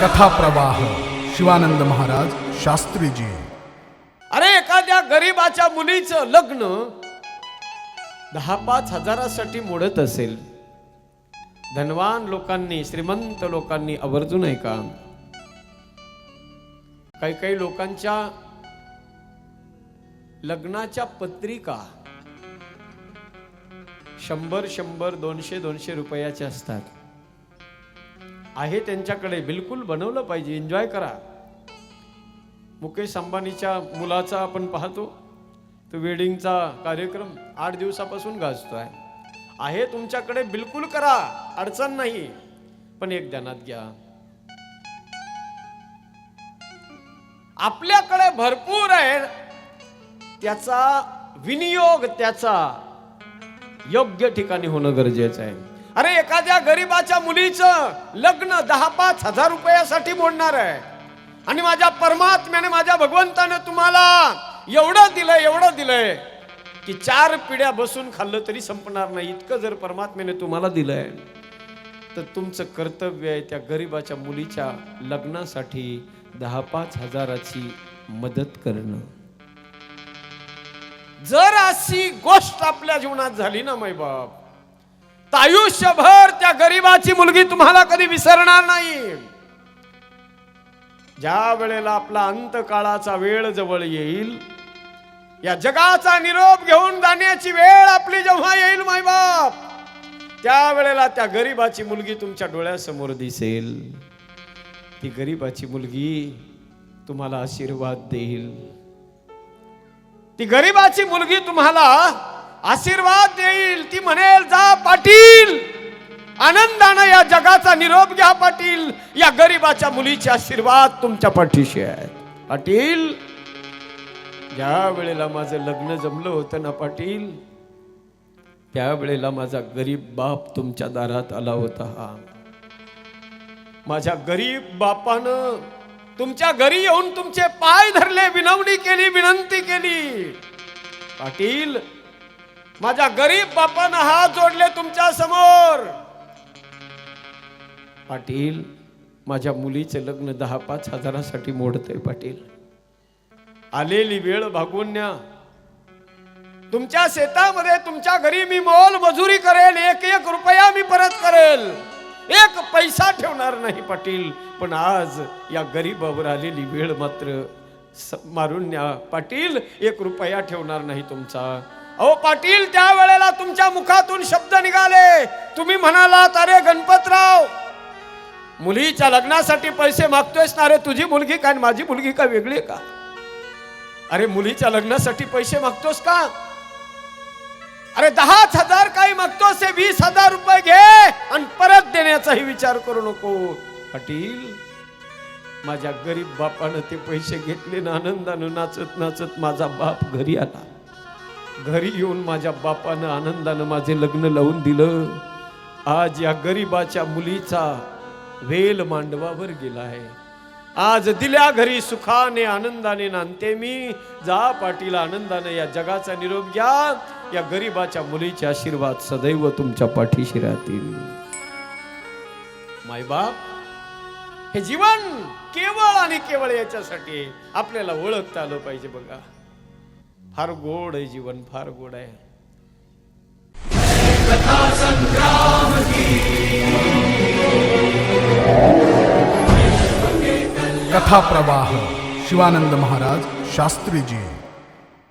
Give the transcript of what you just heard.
कथा प्रवाह शिवानंद महाराज शास्त्रीजी. अरे एखाद्या गरीबाच्या मुलीचं लग्न दहा पाच हजारासाठी मोडत असेल. धनवान लोकांनी श्रीमंत लोकांनी आवर्जून आहे का? काही काही लोकांच्या लग्नाच्या पत्रिका शंभर शंभर दोनशे दोनशे रुपयाचे असतात. आहे त्यांच्याकडे बिलकुल बनवलं पाहिजे एन्जॉय करा. मुकेश अंबानीच्या मुलाचा आपण पाहतो. तो वेडिंगचा कार्यक्रम आठ दिवसापासून गाजतोय. आहे तुमच्याकडे बिलकुल करा अडचण नाही. पण एक ध्यानात घ्या. आपल्याकडे भरपूर आहे त्याचा विनियोग त्याचा. योग्य ठिकाणी होणं गरजेचं आहे. अरे एखाद्या गरीबाच्या मुलीचं लग्न दहा पाच हजार रुपयासाठी मोडणार आहे. आणि माझ्या परमात्म्याने माझ्या भगवंतानं तुम्हाला एवढं दिलंय एवढं दिलंय की चार पिढ्या बसून खाल्लं तरी संपणार नाही. इतकं जर परमात्म्याने तुम्हाला दिलंय तर तुमचं कर्तव्य आहे त्या गरीबाच्या मुलीच्या लग्नासाठी दहा पाच हजाराची मदत करणं. जर अशी गोष्ट आपल्या जीवनात झाली ना मै बाप तर आयुष्यभर त्या गरीबाची मुलगी तुम्हाला कधी विसरणार नाही. ज्या वेळेला आपला अंतकाळाचा वेळ जवळ येईल या जगाचा निरोप घेऊन जाण्याची वेळ आपली जेव्हा येईल मायबाप त्या वेळेला त्या गरीबाची मुलगी तुमच्या डोळ्यासमोर दिसेल. ती गरीबाची मुलगी तुम्हाला आशीर्वाद देईल. ती गरीबाची मुलगी तुम्हाला आशीर्वाद देईल. ती म्हणेल जा पाटील आनंदानं या जगाचा निरोप घ्या पाटील. या गरीबाच्या मुलीचे आशीर्वाद तुमच्या पाठीशी आहे पाटील ज्या वेळेला माझं लग्न जमलं होतं ना पाटील त्यावेळेला माझा गरीब बाप तुमच्या दारात आला होता. हा माझ्या गरीब बापानं तुमच्या घरी येऊन तुमचे पाय धरले विनवणी केली विनंती केली. पाटील माझ्या गरीब बापानं हात जोडले तुमच्यासमोर. पाटील माझ्या मुलीचे लग्न दहा पाच हजारासाठी मोडतंय पाटील. आलेली वेळ भागवून न्या. तुमच्या शेतामध्ये तुमच्या घरी मी मोल मजुरी करेल एक एक रुपया मी परत करेल. एक पैसा ठेवणार नाही पाटील. पण आज या गरीबावर आलेली वेळ मात्र मारून न्या. पाटील एक रुपया ठेवणार नाही तुमचा. अहो पाटील त्या वेळेला तुमच्या मुखातून शब्द निघाले. तुम्ही म्हणालात अरे गणपतराव मुलीच्या लग्नासाठी पैसे मागतोयस ना अरे तुझी मुलगी काय आणि माझी मुलगी काय वेगळी आहे का? अरे मुलीच्या लग्नासाठी पैसे मागतोस का? अरे दहाच हजार काही मागतोस हे वीस हजार रुपये याचाही विचार करू नको. पाटील माझ्या गरीब बापानं ते पैसे घेतले ना आनंदानं नाचत नाचत माझा बाप घरी आला. घरी येऊन माझ्या बापानं आनंदानं माझे लग्न लावून दिलं. आज या गरीबाच्या मुलीचा वेल मांडवावर गेला आहे. आज दिल्या घरी सुखाने आनंदाने नांदते मी. जा पाटील आनंदाने या जगाचा निरोप घ्या. या गरीबाच्या मुलीचे आशीर्वाद सदैव तुमच्या पाठीशी राहतील. मायबाप हे जीवन केवळ आणि केवळ याच्यासाठी आपल्याला ओळखता आलं पाहिजे बघा. फार गोड आहे जीवन फार गोड आहे. कथा प्रवाह शिवानंद महाराज शास्त्रीजी.